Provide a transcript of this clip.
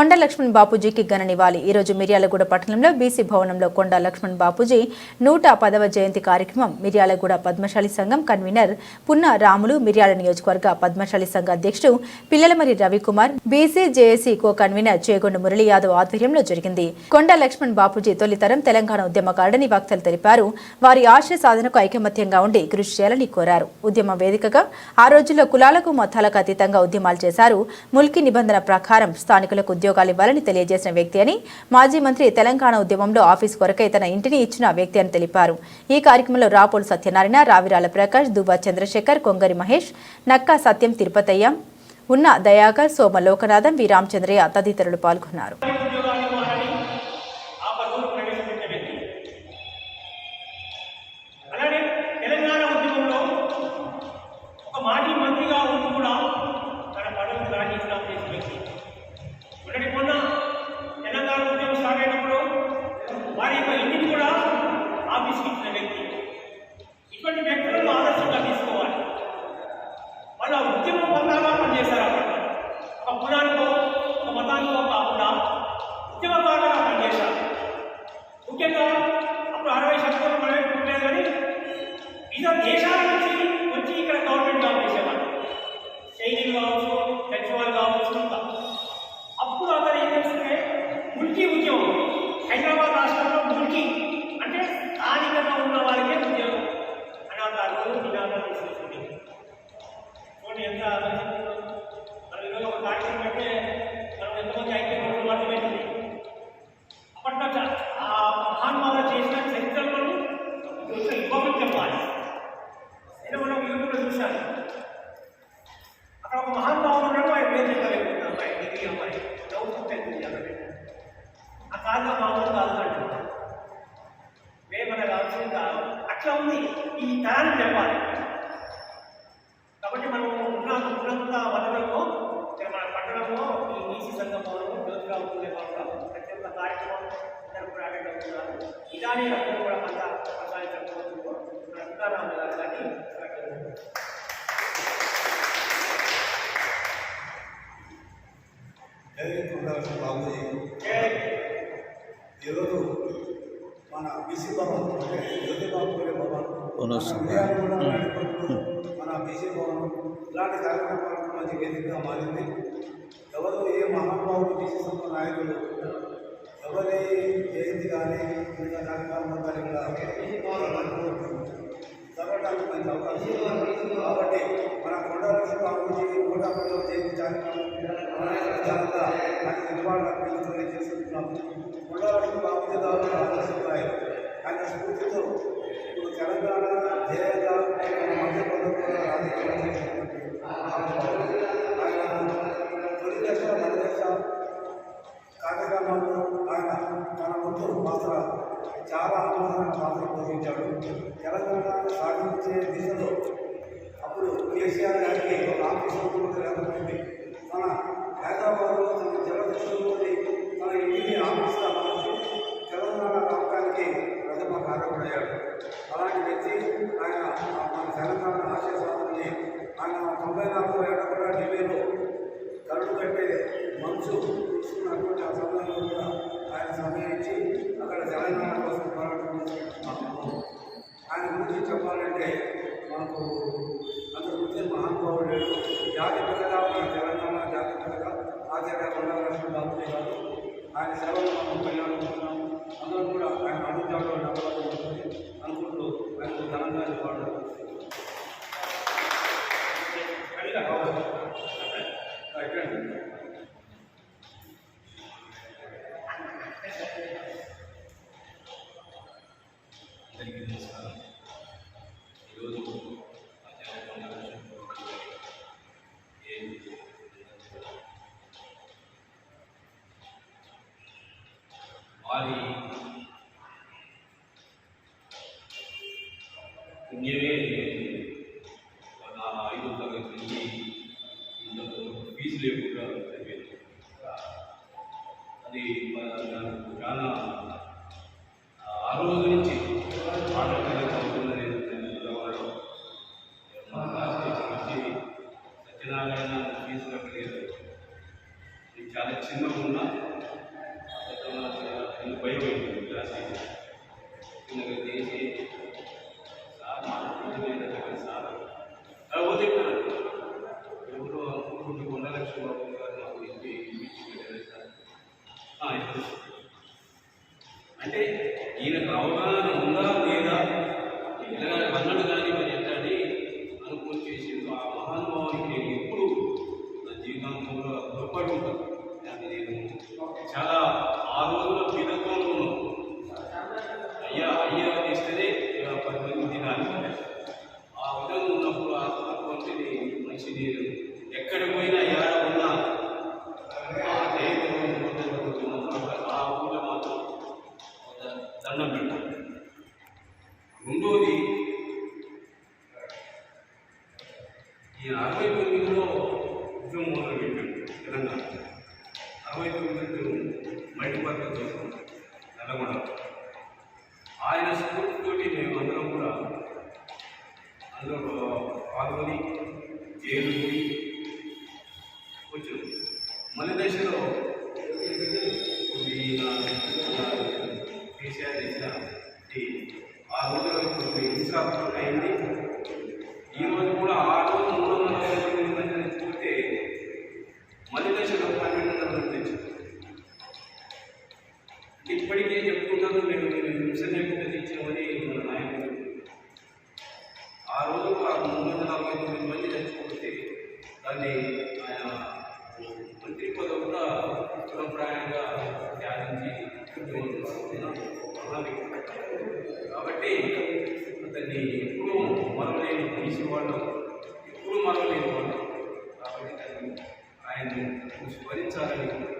కొండ లక్ష్మణ్ బాపూజీకి ఘన నివాళి. ఈ రోజు మిర్యాలగూడ పట్టణంలో బీసీ భవనంలో కొండ లక్ష్మణ్ బాపూజీ నూట పదవ జయంతి కార్యక్రమం మిర్యాలగూడ పద్మశాలి సంఘం కన్వీనర్ పున్న రాములు మిర్యాల నియోజకవర్గ పద్మశాలి సంఘ అధ్యక్షుడు Pillalamarri Ravikumar BC JAC co convenor Chegonda Murali Yadav ఆధ్వర్యంలో జరిగింది. కొండ లక్ష్మణ్ బాపూజీ తొలితరం తెలంగాణ ఉద్యమకారుడని వక్తలు తెలిపారు. వారి ఆశయ సాధనకు ఐకమత్యంగా ఉండి కృషి చేయాలని కోరారు. ఉద్యమ వేదికగా ఆ రోజుల్లో కులాలకు మతాలకు అతీతంగా ఉద్యమాలు చేశారు. ముల్కీ నిబంధన ప్రకారం స్థానికులకు ఉద్యోగాలు ఇవ్వాలని తెలియజేసిన వ్యక్తి అని మాజీ మంత్రి తెలంగాణ ఉద్యమంలో ఆఫీస్ కొరకై తన ఇంటిని ఇచ్చిన వ్యక్తి అని తెలిపారు. ఈ కార్యక్రమంలో రాపోలు సత్యనారాయణ రావిరాల ప్రకాష్ దువ్వ చంద్రశేఖర్ కొంగరి మహేష్ నక్కా సత్యం తిరుపతయ్య ఉన్న దయాకర్ సోమ లోకనాథం వి రామచంద్రయ్య తదితరులు పాల్గొన్నారు ఉద్యోగాలు ఇవ్వాలని ఆ పదవులు ప్రవేశపెట్టిన వ్యక్తి అలానే తెలంగాణ ఉద్యమంలో ఒక మాజీ మంత్రిగా ఉంటూ కూడా తన పదవిని రాజీనామా చేసిన వ్యక్తి మొన్నటి మొన్న తెలంగాణ ఉద్యమం స్టార్ట్ అయినప్పుడు వారి యొక్క ఇంటిని కూడా ఆఫీస్కి ఇచ్చిన వ్యక్తి ఇటువంటి వ్యక్తులను ఆదర్శంగా తీసుకోవాలి వాళ్ళ ఉద్యమ పొందాగా పనిచేశారు అక్కడ ఒక కులానికో ఒక మతానికో కాకుండా ఉద్యమకారులుగా పనిచేశారు ముఖ్యంగా అప్పుడు అరవై శాతం మనమే పుట్టలేదు కానీ వివిధ దేశాల నుంచి వచ్చి ఇక్కడ గవర్నమెంట్ జాబ్ చేసేవాళ్ళు చైనీలు కావచ్చు డచ్ వాళ్ళు కావచ్చు అంతా అప్పుడు అతను ఏం చేస్తుంటే ముల్కీ ఉద్యమం హైదరాబాద్ రాష్ట్రంలో ముల్కీ అంటే స్థానికంగా ఉన్న వాళ్ళకే ఉద్యోగం అనాథాలు నినాదాలు తీసుకొస్తుంది చూడండి ఎంత ఆలోచించారో. మనం ఈరోజు ఒక కార్యక్రమం అంటే మనం ఎంతమంది ఐక్యం అర్థమైంది అప్పట్లో చా- ఆ మహానుభావులు చేసిన చరిత్రలను ఈరోజు ఇవ్వమని చెప్పాలి నేను మనం యూట్యూబ్లో చూశాను అక్కడ ఒక మహానుభావుడు ఉన్నాడు ఆయన పేరు చెప్పలేదు అమ్మాయి డిగ్రీ అమ్మాయి డౌట్ తెలిసింది అక్కడ ఆ కాదుగా మామూలు కాదు అంటున్నాడు వేమన కావాల్సింది కాదు. అట్లా ఉంది. ఈ తరాన్ని చెప్పాలి కాబట్టి మనం ఉన్న ఉన్నంత వనరులతో ఇక్కడ మన పట్టణంలో ఈ బీసీ సంఘం భవనం జ్యోతిగా ఉండే భవనంలో ప్రతి ఒక్క కార్యక్రమం అందరూ కూడా అటెండ్ అవుతున్నారు. ఇలానే అందరూ కూడా మన కొనసాగించకపోతుందో మన సీతారామ గారు కానీ ఈరోజు మన బీసీ భవన్ అంటే జ్యోతిబాబు పూలే భవన్ మన బీసీ భవన్ ఇలాంటి కార్యక్రమాలకు మంచి వేదికగా మారింది. ఎవరు ఏ మహానుభావులు బీసీ సంఘ నాయకులు ఎవరి జయంతి కానీ కార్యక్రమాలు కానీ కూడా జరగడానికి మంచి అవకాశం. కాబట్టి మన కొండలక్ష్మి బాబుజీ కూడా పదవ జయంతి కార్యక్రమం ఘనంగా ఆయన నివాళులు అర్పించుకొని చేసుకుంటున్నాం కొండలక్ష్మి ఆలోచిస్తున్నాయి ఆయన స్ఫూర్తితో ఇప్పుడు తెలంగాణ ధ్యేయంగా మన ఆయన తొలి దశ మొదటి కార్యక్రమంలో ఆయన తన ముందు పాత్ర చాలా అమోఘమైన పాత్ర పోషించాడు. తెలంగాణ సాధించే దిశలో కేసీఆర్ గారికి ఒక లేకపోయింది మన హైదరాబాద్లో తన జలదృష్టిలోని తన ఇంటిని ఆఫీస్గా మార్చి తెలంగాణ రాష్ట్రానికి ప్రథమ కారణమయ్యాడు అలాంటి వ్యక్తి ఆయన మన తెలంగాణ ఆశయ సాధనని ఆయన తొంభై నాలుగు ఏళ్ళ కూడా ఢిల్లీలో కరుడు కట్టే మంచు తీసుకున్నటువంటి ఆ సమయంలో కూడా ఆయన సమయం ఇచ్చి అక్కడ తెలంగాణ కోసం పోరాటం ఆయన గురించి చెప్పాలంటే మనకు और ಜಾತಿ ಪುಸ್ತಕ ಜಾತಿ ಪುಸ್ತಕ ಆಚರಣೆ ಬಂದಾಗ ಬಾಬು ಆಯ್ತು వారి పుణ్యమే మన ఐదు తరగతి నుంచి ఇంతకు ఫీజు లేకుండా చదివేది. అది చాలా ఆ రోజు నుంచి ఆటోమేటిక్ అవుతుందని తెలుసుకోవడం క్లాస్ టీచర్ వచ్చి సత్యనారాయణ ఫీజు కట్టలేదు. చాలా చిన్నగా ఉన్నా. అలా వదిలిపోయారు ఎవరు అనుకుంటుంది కొండ లక్ష్మి బాబు గారు నాకు అంటే ఈయనకు అవగాహన ఉందా లేదా? ఇలా అన్నాడు కానీ మరి ఎట్లాంటి చేసిండు. ఆ మహానుభావానికి నేను ఎప్పుడు నా జీవితాంతంలో పొరపాటు ఉంటాను నేను చాలా ఆ రోజుల అయ్యా అయ్యా ఇస్తేనే ఇలా పది మంది తినాలి. దండం పెట్టాలి. రెండోది ఈ అరవై తొమ్మిదిలో ఉద్యమం మొదలు పెట్టాడు తెలంగాణ. అరవై తొమ్మిది మల్టీపర్పస్ నల్లగొండ. ఆయన స్ఫూర్తితోటి మేము అందరం కూడా అందులో పాల్గొని జైలు పోయి వచ్చాం. మళ్ళీ దశలో కేసీఆర్ ఇచ్చిన ఆ రోజు కొన్ని హింసాత్మకం అయింది ఈ రోజు కూడా ఆ రోజు మూడు వందల ఇరవై తొమ్మిది మంది చూస్తే మళ్ళీ దశలో పన్నెండు వందల మంది తెచ్చారు ఇప్పటికే చెప్పుకుంటాను నేను నేను లేకుండా తెచ్చామని మన నాయకుడు ఆ రోజు ఆ మూడు వందల అరవై తొమ్మిది మంది చచ్చిపోతే దాన్ని చేసిన వాళ్ళు ఎప్పుడు మనం లేని వాళ్ళు. కాబట్టి ఆయన స్మరించాలని